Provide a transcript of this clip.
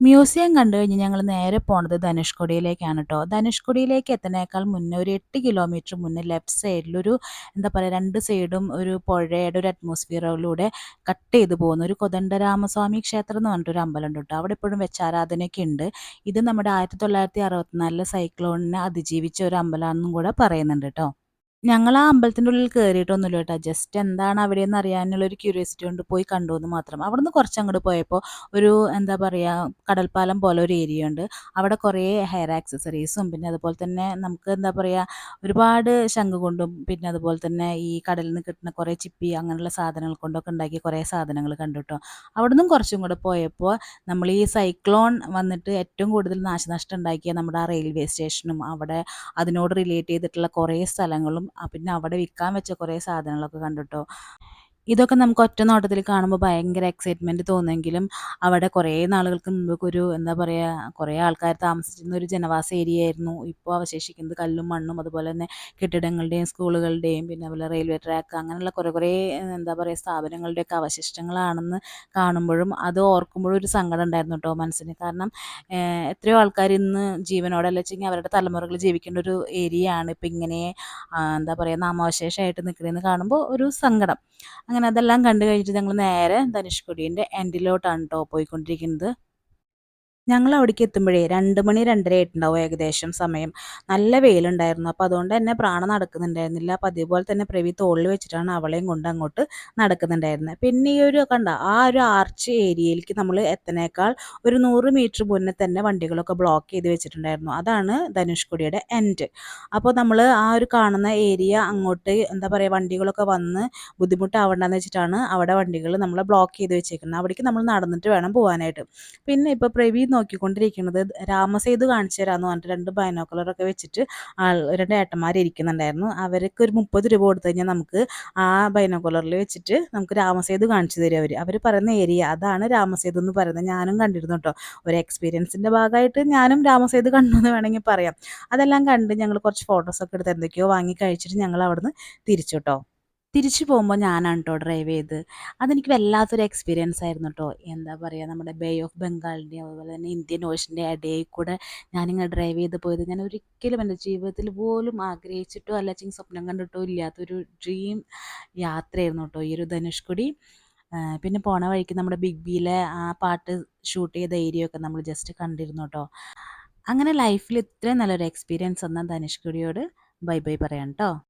Museum കണ്ടു കഴിഞ്ഞ് ഞങ്ങൾ നേരെ പോണത് ധനുഷ്കോടിയിലേക്കാണ് കേട്ടോ ധനുഷ്കോടിയിലേക്ക് എത്തുന്നേക്കാൾ മുന്നേ ഒരു എട്ട് കിലോമീറ്റർ മുന്നേ ലെഫ്റ്റ് സൈഡിലൊരു എന്താ പറയുക രണ്ട് സൈഡും ഒരു പുഴയുടെ ഒരു അറ്റ്മോസ്ഫിയറിലൂടെ കട്ട് ചെയ്ത് പോകുന്ന ഒരു കൊതണ്ടരാമസ്വാമി ക്ഷേത്രം എന്ന് പറഞ്ഞിട്ടൊരു അമ്പലം ഉണ്ട് കേട്ടോ അവിടെ എപ്പോഴും വെച്ചാരാധനയൊക്കെ ഉണ്ട്. ഇത് നമ്മുടെ ആയിരത്തി തൊള്ളായിരത്തി അറുപത്തിനാലിലെ സൈക്ലോണിനെ അതിജീവിച്ച ഒരു അമ്പലമാണെന്നും കൂടെ പറയുന്നുണ്ട് കേട്ടോ ഞങ്ങൾ ആ അമ്പലത്തിന്റെ ഉള്ളിൽ കയറിയിട്ടൊന്നുമില്ല കേട്ടോ. ജസ്റ്റ് എന്താണ് അവിടെയെന്ന് അറിയാനുള്ളൊരു ക്യൂരിയോസിറ്റി കൊണ്ട് പോയി കണ്ടു എന്ന് മാത്രം. അവിടുന്ന് കുറച്ച് അങ്ങോട്ട് പോയപ്പോൾ ഒരു എന്താ പറയുക കടൽപ്പാലം പോലെ ഒരു ഏരിയ ഉണ്ട്. അവിടെ കുറേ ഹെയർ ആക്സസറീസും പിന്നെ അതുപോലെ തന്നെ നമുക്ക് എന്താ പറയുക ഒരുപാട് ശംഖ് കൊണ്ടും പിന്നെ അതുപോലെ തന്നെ ഈ കടലിൽ നിന്ന് കിട്ടുന്ന കുറേ ചിപ്പി അങ്ങനെയുള്ള സാധനങ്ങൾ കൊണ്ടൊക്കെ ഉണ്ടാക്കിയ കുറേ സാധനങ്ങൾ കണ്ടു കേട്ടോ. അവിടുന്ന് കുറച്ചും കൂടെ പോയപ്പോൾ നമ്മൾ ഈ സൈക്ലോൺ വന്നിട്ട് ഏറ്റവും കൂടുതൽ നാശനഷ്ടം ഉണ്ടാക്കിയ നമ്മുടെ ആ റെയിൽവേ സ്റ്റേഷനും അവിടെ അതിനോട് റിലേറ്റ് ചെയ്തിട്ടുള്ള കുറേ സ്ഥലങ്ങളും പിന്നെ അവിടെ വിൽക്കാൻ വെച്ച കുറേ സാധനങ്ങളൊക്കെ കണ്ടുട്ടോ? ഇതൊക്കെ നമുക്ക് ഒറ്റ നോട്ടത്തിൽ കാണുമ്പോൾ ഭയങ്കര എക്സൈറ്റ്മെന്റ് തോന്നുമെങ്കിലും അവിടെ കുറേ നാളുകൾക്ക് മുമ്പൊക്കെ ഒരു എന്താ പറയുക കുറേ ആൾക്കാർ താമസിച്ചിരുന്ന ഒരു ജനവാസ ഏരിയ ആയിരുന്നു. ഇപ്പോൾ അവശേഷിക്കുന്നത് കല്ലും മണ്ണും അതുപോലെ തന്നെ കെട്ടിടങ്ങളുടെയും സ്കൂളുകളുടെയും പിന്നെ അതുപോലെ റെയിൽവേ ട്രാക്ക് അങ്ങനെയുള്ള കുറേ കുറേ എന്താ പറയുക സ്ഥാപനങ്ങളുടെയൊക്കെ അവശിഷ്ടങ്ങളാണെന്ന് കാണുമ്പോഴും അത് ഓർക്കുമ്പോഴും ഒരു സങ്കടം ഉണ്ടായിരുന്നു കേട്ടോ മനസ്സിന്. കാരണം എത്രയോ ആൾക്കാർ ഇന്ന് ജീവനോടെ അല്ല വെച്ചെങ്കിൽ അവരുടെ തലമുറകൾ ജീവിക്കേണ്ട ഒരു ഏരിയയാണ് ഇപ്പം ഇങ്ങനെ എന്താ പറയുക നാമാവശേഷമായിട്ട് നിൽക്കുന്നതെന്ന് കാണുമ്പോൾ ഒരു സങ്കടം. അങ്ങനെ അതെല്ലാം കണ്ടു കഴിഞ്ഞിട്ട് ഞങ്ങൾ നേരെ ധനുഷ്കോടിന്റെ എൻഡിലോട്ടാണ് കേട്ടോ പോയിക്കൊണ്ടിരിക്കുന്നത്. ഞങ്ങൾ അവിടേക്ക് എത്തുമ്പോഴേ രണ്ട് മണി രണ്ടര ആയിട്ടുണ്ടാവും ഏകദേശം സമയം. നല്ല വെയിലുണ്ടായിരുന്നു. അപ്പോൾ അതുകൊണ്ട് തന്നെ പ്രാണ നടക്കുന്നുണ്ടായിരുന്നില്ല. അപ്പോൾ അതേപോലെ തന്നെ പ്രവി തോളിൽ വെച്ചിട്ടാണ് അവളെയും കൊണ്ട് അങ്ങോട്ട് നടക്കുന്നുണ്ടായിരുന്നത് പിന്നെ ഈ ഒരു കണ്ട ആ ഒരു ആർച്ച് ഏരിയയിലേക്ക് നമ്മൾ എത്തനേക്കാൾ ഒരു നൂറ് മീറ്റർ മുന്നേ തന്നെ വണ്ടികളൊക്കെ ബ്ലോക്ക് ചെയ്ത് വെച്ചിട്ടുണ്ടായിരുന്നു. അതാണ് ധനുഷ്കുടിയുടെ എൻഡ് അപ്പോൾ നമ്മൾ ആ ഒരു കാണുന്ന ഏരിയ അങ്ങോട്ട് എന്താ പറയുക വണ്ടികളൊക്കെ വന്ന് ബുദ്ധിമുട്ടാവണ്ടെന്ന് വെച്ചിട്ടാണ് അവിടെ വണ്ടികൾ നമ്മളെ ബ്ലോക്ക് ചെയ്ത് വെച്ചേക്കുന്നത് അവിടേക്ക് നമ്മൾ നടന്നിട്ട് വേണം പോകാനായിട്ട് പിന്നെ ഇപ്പോൾ പ്രവി നോക്കിക്കൊണ്ടിരിക്കുന്നത്. രാമസേതു കാണിച്ചു തരാമെന്ന് പറഞ്ഞിട്ട് രണ്ട് ബൈനോക്കുലറൊക്കെ വെച്ചിട്ട് ആൾ രണ്ട് ഏട്ടന്മാർ ഇരിക്കുന്നുണ്ടായിരുന്നു. അവർക്ക് ഒരു മുപ്പത് രൂപ കൊടുത്തു കഴിഞ്ഞാൽ നമുക്ക് ആ ബൈനോക്കുലറിൽ വെച്ചിട്ട് നമുക്ക് രാമസേതു കാണിച്ചു തരും അവർ അവർ പറയുന്ന ഏരിയ അതാണ് രാമസേതു എന്ന് പറയുന്നത്. ഞാനും കണ്ടിരുന്നു കേട്ടോ ഒരു എക്സ്പീരിയൻസിന്റെ ഭാഗമായിട്ട് ഞാനും രാമസേതു കണ്ടു എന്ന് വേണമെങ്കിൽ പറയാം. അതെല്ലാം കണ്ട് ഞങ്ങൾ കുറച്ച് ഫോട്ടോസൊക്കെ എടുത്ത് എന്തൊക്കെയോ വാങ്ങി കഴിച്ചിട്ട് ഞങ്ങൾ അവിടുന്ന് തിരിച്ചു കേട്ടോ തിരിച്ചു പോകുമ്പോൾ ഞാനാണ് കേട്ടോ ഡ്രൈവ് ചെയ്ത്. അതെനിക്ക് വല്ലാത്തൊരു എക്സ്പീരിയൻസ് ആയിരുന്നു കേട്ടോ എന്താ പറയുക നമ്മുടെ ബേ ഓഫ് ബംഗാളിന്റെ അതുപോലെ തന്നെ ഇന്ത്യൻ ഓഷന്റെ ഇടയിൽ കൂടെ ഞാനിങ്ങനെ ഡ്രൈവ് ചെയ്ത് പോയത്. ഞാൻ ഒരിക്കലും എന്റെ ജീവിതത്തിൽ പോലും ആഗ്രഹിച്ചിട്ടോ അല്ലെങ്കിൽ സ്വപ്നം കണ്ടിട്ടോ ഇല്ലാത്തൊരു ഡ്രീം യാത്രയായിരുന്നു കേട്ടോ ഈ ഒരു ധനുഷ്കുടി. പിന്നെ പോണ വഴിക്ക് നമ്മുടെ ബിഗ് ബിയിലെ ആ പാട്ട് ഷൂട്ട് ചെയ്ത ഏരിയ ഒക്കെ നമ്മൾ ജസ്റ്റ് കണ്ടിരുന്നു കേട്ടോ അങ്ങനെ ലൈഫിൽ ഇത്രയും നല്ലൊരു എക്സ്പീരിയൻസ് വന്ന ധനുഷ്കുടിയോട് ബൈ ബൈ പറയാം കേട്ടോ